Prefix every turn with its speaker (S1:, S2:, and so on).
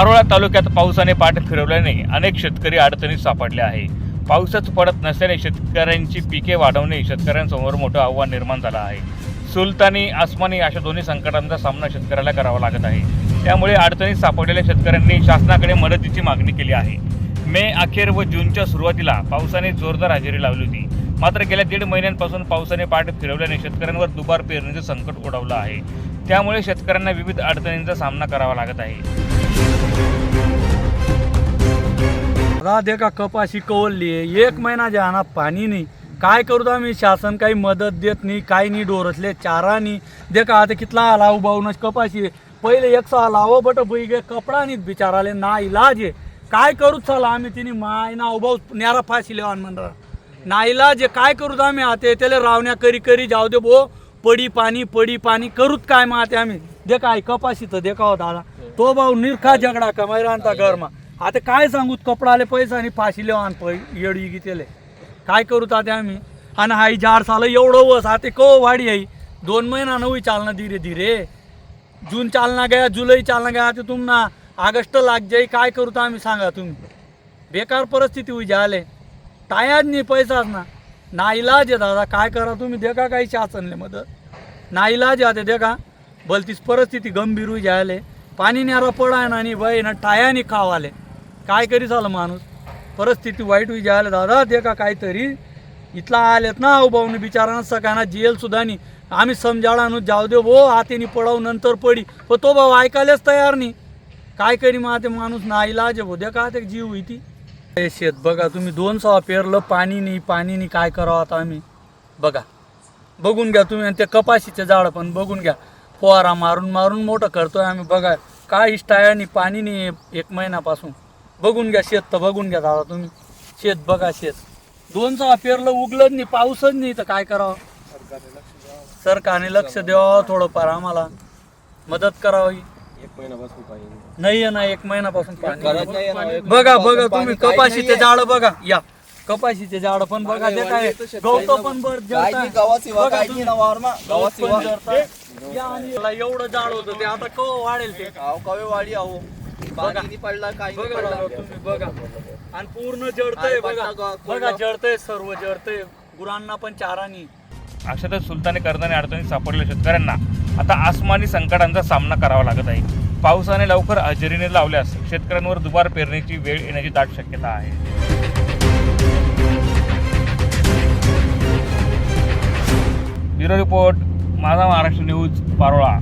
S1: पारोळा तालुक्यात पावसाने पाठ फिरवल्याने अनेक शेतकरी अडचणीत सापडले आहे. पाऊसच पडत नसल्याने शेतकऱ्यांची पिके वाढवणे शेतकऱ्यांसमोर मोठं आव्हान निर्माण झालं आहे. सुलतानी आसमानी अशा दोन्ही संकटांचा सामना शेतकऱ्याला करावा लागत आहे. त्यामुळे अडचणीत सापडलेल्या शेतकऱ्यांनी शासनाकडे मदतीची मागणी केली आहे. मे अखेर व जूनच्या सुरुवातीला पावसाने जोरदार हजेरी लावली होती. मात्र गेल्या दीड महिन्यांपासून पावसाने पाठ फिरवल्याने शेतकऱ्यांवर दुबार पेरणीचं संकट ओढवलं आहे. त्यामुळे शेतकऱ्यांना विविध अडचणींचा सामना करावा लागत आहे.
S2: राधे का कपाशी कवलली आहे. एक महिना जाना पाणी नाही. काय करू तर आम्ही शासन काही मदत देत नाही काही नाही डोरसले चारा नाही. देखा आता कितला आला उभावूनच कपाशी पहिले एक सहा लावं बट बैगे कपडा नाही बिचाराले ना इलाज आहे. काय करूच चला आम्ही तिने माय ना उभाव न्यारा फाशी लेवान म्हणणार ना इलाज आहे. काय करू तर आम्ही आता त्याला रावण्या करी करी जाऊ दे भो. पडी पाणी पडी पाणी करूच काय मग आता आम्ही. देखा काय कपाशी तर दे हो दादा. तो भाऊ निरखा झगडा कमाई घर मग आता काय सांगू? कपडाले पैसा आणि फाशी आण पै येडी गीतेले. काय करू ते आम्ही? आणि हाई झाड सालं एवढं वस आता को वाढी आहे दोन महिना नवी चालना धीरे धीरे. जून चालना गया जुलै चालना गया आता तुम्हाला ऑगस्ट लाग जाई काय करू तर आम्ही सांगा तुम्ही? बेकार परिस्थिती होई झाले टायाच नाही पैसाच ना. ना इलाज आहे दादा काय करा तुम्ही? देखा काही शासनले मदत. ना इलाज आहे आता देखा. भलतीच परिस्थिती गंभीर होई जायले पाणी न्यारा पडाय ना आणि बाई ना टायानी खावाले काय करी झालं माणूस? परिस्थिती वाईट होई जायला दादा देखा काहीतरी. इथला आलेत ना भाऊने बिचारांना सगळ्यांना जेल सुद्धा नाही. आम्ही समजाळा जाऊ दे भो हातीने पडाव नंतर पडी. पण तो भाऊ ऐकायलाच तयार नाही. काय करी मग ते माणूस? ना इलाज आहे द्या का ते जीव होती ती. शेत बघा तुम्ही दोन सहा पेरलं पाणी नाही पाणी नाही काय करावं आता आम्ही? बघा. बघून घ्या तुम्ही आणि ते कपाशीचे झाडं पण बघून घ्या. फवारा मारून मारून मोठं करतोय आम्ही बघा. काय इष्टायानी पाणी नाही एक महिन्यापासून. बघून घ्या शेत तर बघून घ्या दादा तुम्ही. शेत बघा शेत. दोन सहा पेरलं उगलंच नाही पाऊसच नाही तर काय करावं? सरकारने लक्ष द्यावं थोडंफार आम्हाला. मदत करावी.
S3: एक महिन्यापासून पाहिजे
S2: नाही आहे ना एक महिन्यापासून पाणी
S3: घरात नाही आहे ना, एक
S2: बघा बघा
S3: पाणी
S2: तुम्ही कपाशीचे. झाड बघा. या. कपाशीचे झाड पण बघा ते काय गवत पण बर
S3: काय नाही ना
S2: एवढं झाड होतं ते आता कव वाढेल ते?
S3: कवे वाडी आहो पाणी पडला काही नाही
S2: बघा
S3: पडला.
S2: दादा, तुम्ही बघा. आणि पूर्ण जळतंय
S3: आणि
S2: बघा.
S3: बघा,
S2: बघा. जळतंय सर्व जळतंय गुरांना पण चारानी
S1: अशातच सुलतानी करताना अडचणीत सापडलेल्या शेतकऱ्यांना आता आसमानी संकटांचा सामना करावा लागत आहे. पावसाने लवकर हजेरीने लावल्यास शेतकऱ्यांवर दुबार पेरणीची वेळ येण्याची दाट शक्यता आहे. ब्युरो रिपोर्ट माझा महाराष्ट्र न्यूज पारोळा.